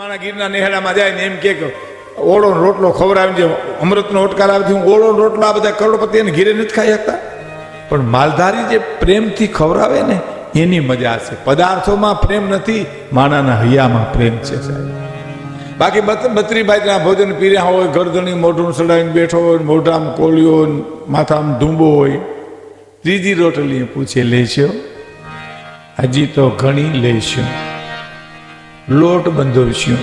મારા ગીરના નેહડામાં જાય ને એમ કે ઓળો રોટલો ખવડાવીને જે અમૃતનો ઓટકાર આવે હું ઓળો રોટલો આ બધા કરોડપતિ એને ઘીરે નથી ખાઈ શકતા. પણ માલધારી જે પ્રેમથી ખવડાવે ને, એની મજા છે. પદાર્થોમાં પ્રેમ નથી, માણાના હૈયામાં પ્રેમ છે, સાહેબ. બાકી બત- બત્રીભાઈ ભોજન પીર્યા હોય ગરદણી મોઢું સડાવીને બેઠો હોય, મોઢામાં કોળિયો માથામાં ધૂંબો હોય. ત્રીજી રોટલી પૂછે, લેશો? હજી તો ઘણી લેશું. લોટ બંધવશું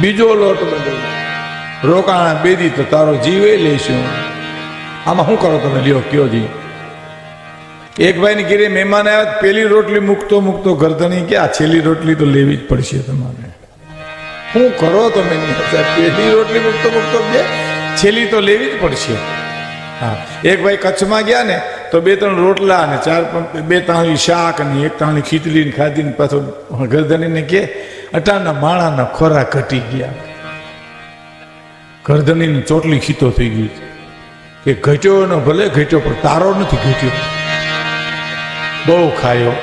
બીજો લોટ બંધવશું રોકાણા બેદી તો તારો જીવે લેશું. આમાં શું કરો તમે? લ્યો, કયો જી. એક ભાઈની ઘીરે મહેમાન આવ્યા પેલી રોટલી મૂકતો મૂકતો ગરદની કે આ છેલ્લી રોટલી તો લેવી જ પડશે તમારે. શું કરો તમે? પેલી રોટલી મૂકતો મૂકતો કે છેલ્લી તો લેવી જ પડશે. હા. એક ભાઈ કચ્છમાં ગયા ને તો બે ત્રણ રોટલા ને ચાર બે તાણી શાક ને એક તાણી ખીચડી ને ખાધી ને પાછો ગરદનીને કે, અટાના માણાના ખોરાક ઘટી ગયા. ગરદનીની ચોટલી ખીતો થઈ ગઈ કે ઘટ્યો ને ભલે ઘટ્યો, પણ તારો નથી ઘટ્યો. બહુ ખાયો.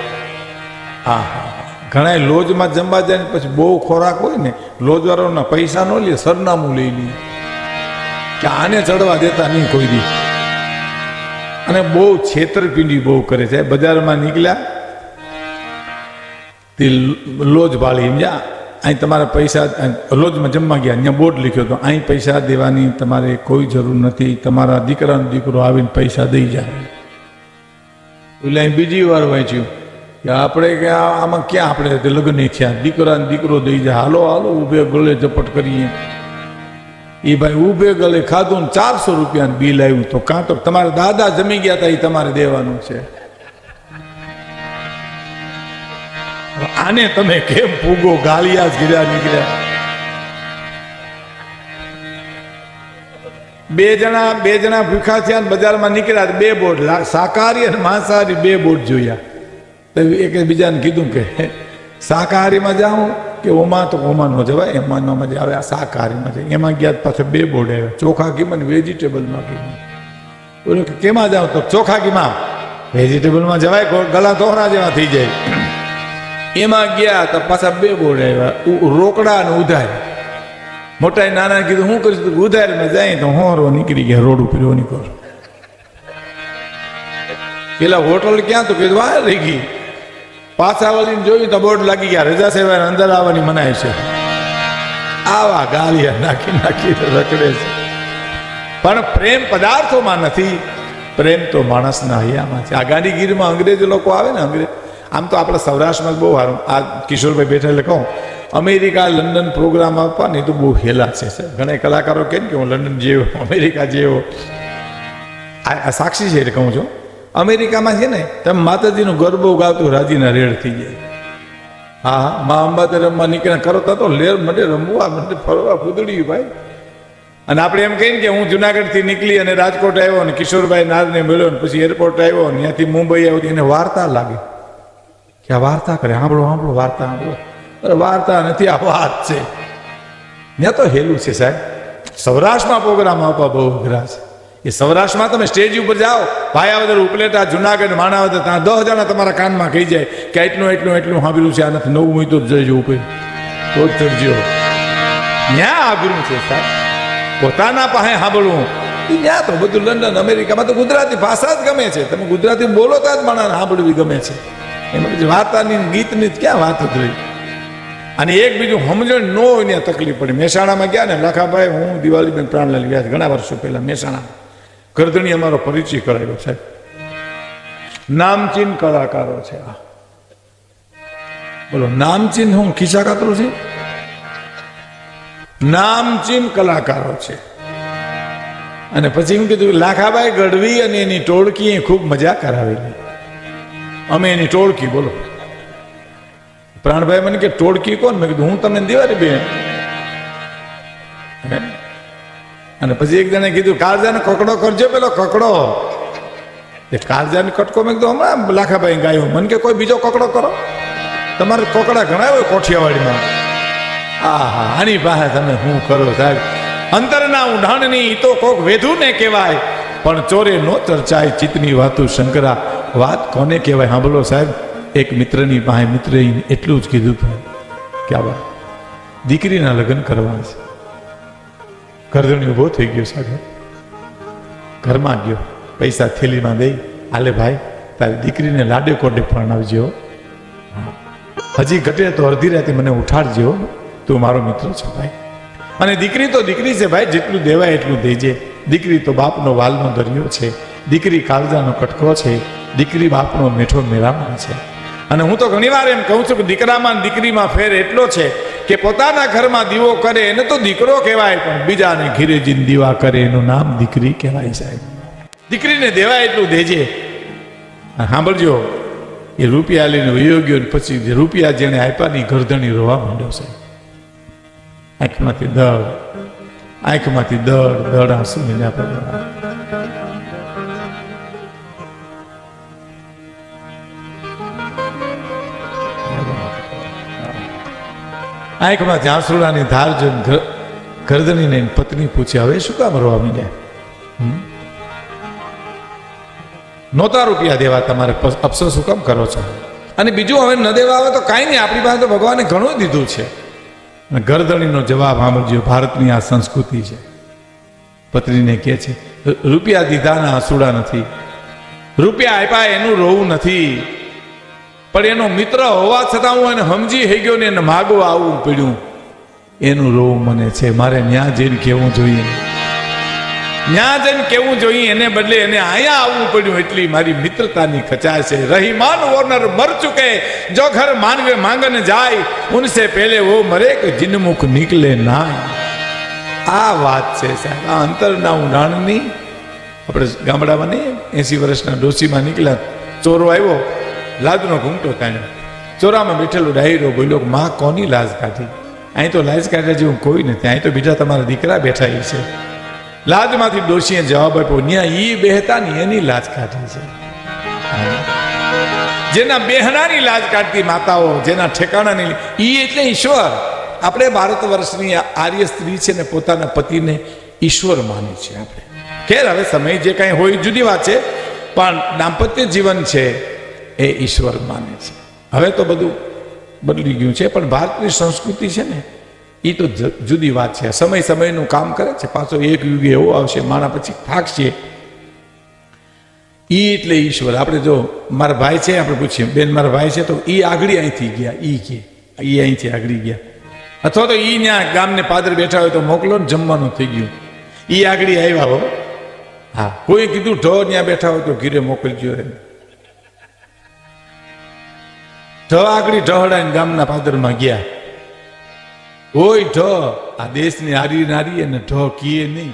હા હા ઘણા લોજમાં જમવા જાય ને પછી બહુ ખોરાક હોય ને લોજવાળાના પૈસા ન લે, સરનામું લઈ લે. કે આને ચડવા દેતા નહીં કોઈ દી. અને બહુ છેતરપિંડી બહુ કરે છે. બજારમાં નીકળ્યા. તે લોજ ભાળી સમજ્યા અહીં તમારા પૈસા લોજમાં જમવા ગયા, અહીંયા બોર્ડ લખ્યો હતો, અહીં પૈસા દેવાની તમારે કોઈ જરૂર નથી. તમારા દીકરાનો દીકરો આવીને પૈસા દઈ જાય. એટલે અહીં બીજી વાર વાંચ્યું કે આપણે કે આમાં ક્યાં આપણે લગ્ન થયા દીકરાને દીકરો દઈ જાય. હાલો હાલો, ઊભે ગળે ઝપટ કરીએ. એ ભાઈ ઉભે ગળે ખાધું ને ચારસો રૂપિયાનું બિલ આવ્યું તો કાં તો તમારા દાદા જમી ગયા હતા એ તમારે દેવાનું છે. આને તમે કેમ પૂગો ગાલિયા જ ગીર્યા નીકળ્યા? બે જણા બે જણા ભૂખા થયા બજારમાં નીકળ્યા બે બોર્ડ શાકાહારી અને માંસાહારી બે બોર્ડ જોયા. તો એક બીજાને કીધું કે શાકાહારીમાં જાઉં કે ઓમાં તો ઓમાં ન જવાય, એમાં ન મજા આવે, આ શાકાહારીમાં જાય એમાં ગયા પાછા બે બોર્ડ આવ્યા ચોખા કીમાં વેજીટેબલમાં કીમાં બોલો કે કેમાં જાવ તો? ચોખા કીમાં વેજીટેબલમાં જવાય ગો- ગલા તોહરા જેવા થઈ જાય. એમાં ગયા તો પાછા બે બોર્ડ આવ્યા રોકડા અને ઉધાર. મોટા નાના કીધું, હું કરીશ? ઉધારમાં જાય તો હોરો નીકળી ગયા, રોડ ઉપર નીકળો પેલા હોટલ ક્યાં તો કીધું આ રહી ગઈ. પાછા વળીને જોયું તો બોર્ડ લાગી ગયા. રજા સેવા અંદર આવવાની મનાય છે. આવા ગાલિયા નાખી નાખી રખડે છે. પણ પ્રેમ પદાર્થોમાં નથી. પ્રેમ તો માણસના હૈયામાં છે. આ ગાંધીગીરમાં અંગ્રેજ લોકો આવે ને, અંગ્રેજ આમ તો આપણા સૌરાષ્ટ્રમાં બહુ સારું. આ કિશોરભાઈ બેઠા એટલે કહું, અમેરિકા લંડન પ્રોગ્રામ આપવાની તો બહુ હેલા છે ઘણા કલાકારો કહે કે હું લંડન જેવો, અમેરિકા જેવો. આ સાક્ષી છે એટલે કહું છું. અમેરિકામાં છે ને, તમે માતાજીનું ગરબો ગાતું રાજીના રેડ થઈ જાય. હા, મા અંબાતે રમવા નીકળે કરો તો લેર મને રમવા મને ફરવા ફૂદડ્યું ભાઈ. અને આપણે એમ કહીએ કે હું જુનાગઢથી નીકળી અને રાજકોટ આવ્યો અને કિશોરભાઈ નારને મળ્યો ને પછી એરપોર્ટ આવ્યો ને ત્યાંથી મુંબઈ આવ્યો, એને વાર્તા લાગે. કે આ વાર્તા કરે, સાંભળો સાંભળો, વાર્તા સાંભળો. અરે વાર્તા નથી, આ વાત છે. ત્યાં તો હેલું છે સાહેબ. સૌરાષ્ટ્રમાં પ્રોગ્રામ આપવા બહુ અઘરા છે. એ સૌરાષ્ટ્રમાં તમે સ્ટેજ ઉપર જાઓ ભાયાવદર ઉપલેટા, જુનાગઢ, માણાવદર, ત્યાં દસ જણા તમારા કાનમાં કહી જાય કે એટલું એટલું એટલું સાંભળ્યું છે આ નથી નવું હોય તો જજો ઉપર. તો જ ચડજો. ન્યા આગ્રું છે સાહેબ. પોતાના પાસે સાંભળવું ત્યાં તો બધું લંડન, અમેરિકામાં તો ગુજરાતી ભાષા જ ગમે છે. તમે ગુજરાતી બોલો તો જ મને સાંભળવી ગમે છે. એમાં પછી વાર્તાની, ગીતની જ ક્યાં વાત જ અને એક બીજું સમજણ ન હોય ને તકલીફ પડી. મહેસાણામાં ગયા ને લખાભાઈ, હું દિવાળીબેન ગયા છે. ઘણા વર્ષો પહેલા મહેસાણા ગરદણી અમારો પરિચય કરાયો છે. નામચીન કલાકારો છે આ. બોલો, નામચીન હું ખીચા કાતરો છે? નામચીન કલાકારો છે. અને પછી એમ કીધું લાખાભાઈ ગઢવી અને એની ટોળકી એ ખૂબ મજા કરાવેલી. અમે એની ટોળકી, બોલો. પ્રાણભાઈ મને કે, ટોળકી કોણ? મેં કીધું, હું તમને દિવાળી બેન? અને પછી એક જણે કીધું કાળજાને કકડો કરજો પેલો કકડો. એ કાળજાને કટકો મેં કીધું, હમણાં લાખાભાઈ ગાયો. મને કે, કોઈ બીજો કકડો કરો? તમારે કોકડા ઘણા હોય કોઠિયાવાડીમાં. આ હા આની પાસે તમે શું કરો સાહેબ? અંતરના ઉઢાણની ઈ તો કોક વેધું ને કહેવાય. પણ ચોરે નો ચર્ચાય ચિતની વાતું, શંકરા. વાત કોને કહેવાય? સાંભળો સાહેબ. એક મિત્રની પાસે મિત્રે એટલું જ કીધું હતું ક્યાં વાત? દીકરીના લગ્ન કરવા છે. કરધણી ઊભો થઈ ગયો સાગર. ઘરમાં ગયો. પૈસા થેલીમાં દઈ, હાલે ભાઈ, તારી દીકરીને લાડે કોડે પરણાવજો હજી ઘટે તો અડધી રાતે મને ઉઠાડજો તું મારો મિત્ર છો ભાઈ. અને દીકરી તો દીકરી છે ભાઈ, જેટલું દેવાય એટલું દેજે. દીકરી તો બાપનો વાલનો દરિયો છે. દીકરી કાળજાનો કટકો છે. દીકરી બાપનો મીઠો મેળામાં છે. અને હું તો ઘણીવાર એમ કહું છું કે દીકરામાં દીકરીમાં ફેર એટલો છે કે પોતાના ઘરમાં દીવો કરે એને તો દીકરો કહેવાય, પણ બીજાને ઘીરે જીન દીવા કરે, એનું નામ દીકરી કહેવાય સાહેબ. દીકરીને દેવાય એટલું દેજે. સાંભળજો, એ રૂપિયા લઈને વયો ગયો પછી રૂપિયા જેને આપ્યા ની ગરદણી રોવા માંડ્યો સાહેબ. આંખમાંથી દળ આંખમાંથી દળ દળ આંસુ મીંડા પડ્યા આંખમાંથી આંસુડાની ધાર જોઈને ગરદની ગરદનીને પત્ની પૂછે હવે શું કામ રોવા માંડ્યા? નહોતા રૂપિયા દેવા તમારે અફસોસ શું કામ કરો છો? અને બીજું હવે ન દેવા આવે તો કાંઈ નહીં, આપણી પાસે તો ભગવાને ઘણું દીધું છે. ગરદણીનો જવાબ આમજ્યો ભારતની આ સંસ્કૃતિ છે. પત્નીને કહે છે, રૂપિયા દીધાના આંસુડા નથી. રૂપિયા આપ્યા એનું રોવું નથી. પણ એનો મિત્ર હોવા છતાં હું એને સમજી થઈ ગયો ને એને માગવા આવવું પડ્યું. એનું રોવું મને છે, મારે ન્યા જઈને કહેવું જોઈએ. ન્યા જઈને કેવું જોઈએ, એને બદલે એને અહીંયા આવવું પડ્યું એટલી મારી મિત્રતાની ખચાય છે. રહીમાન ઓનર મર ચુકે, જો ઘર માંગે માંગન જાય, ઉનસે પહેલે વો મરે કે જિનમુખ નીકળે ના આ વાત છે સાહેબ, આ અંતરના ઉડાણની આપણે ગામડામાં નહીં, એસી વર્ષના ડોસીમાં નીકળ્યા, ચોરો આવ્યો. લાજનો ઘૂંટો તાણ્યો. ચોરામાં બેઠેલો ડાયરો બોલ્યો માં, કોની લાજ કાઢી? અહીં તો લાજ કાઢ્યા જેવું કોઈ નથી. અહીં તો બીજા તમારા દીકરા બેઠા એ છે. લાજમાંથી ડોશીએ જવાબ આપ્યો, ન્યા ઈ બેહતા ની એની લાજ કાઢી છે. જેના બેહનાની લાજ કાઢતી માતાઓ, જેના ઠેકાણાની ઈ એટલે ઈશ્વર. આપણે ભારત વર્ષની આર્ય સ્ત્રી છે ને પોતાના પતિને ઈશ્વર માને છે આપણે. ખેર, હવે સમય જે કાંઈ હોય જુદી વાત છે, પણ દાંપત્ય જીવન છે એ ઈશ્વર માને છે. હવે તો બધું બદલી ગયું છે, પણ ભારતની સંસ્કૃતિ છે ને એ તો જુદી વાત છે. સમય સમયનું કામ કરે છે, પાછો એક યુગ એવો આવશે માણા પછી થાકશે. ઈ એટલે ઈશ્વર. આપણે જો મારા ભાઈ છે, આપણે પૂછીએ, બેન, મારા ભાઈ છે? તો ઈ આગળી અહીંથી ગયા, ઈ કે, ઈ અહીંથી આગળી ગયા. અથવા તો ઈ ત્યાં ગામને પાદર બેઠા હોય તો મોકલો ને જમવાનું થઈ ગયું. ઈ આગળી આવ્યા હો. હા. કોઈ કીધું ઢો ત્યાં બેઠા હોય તો ઘીરે મોકલજો એમ. ઢ આગળી ઢહડાઈને ગામના પાદરમાં ગયા. હોય ઢ, આ દેશની હારી નારી અને ઢ કીએ નહીં.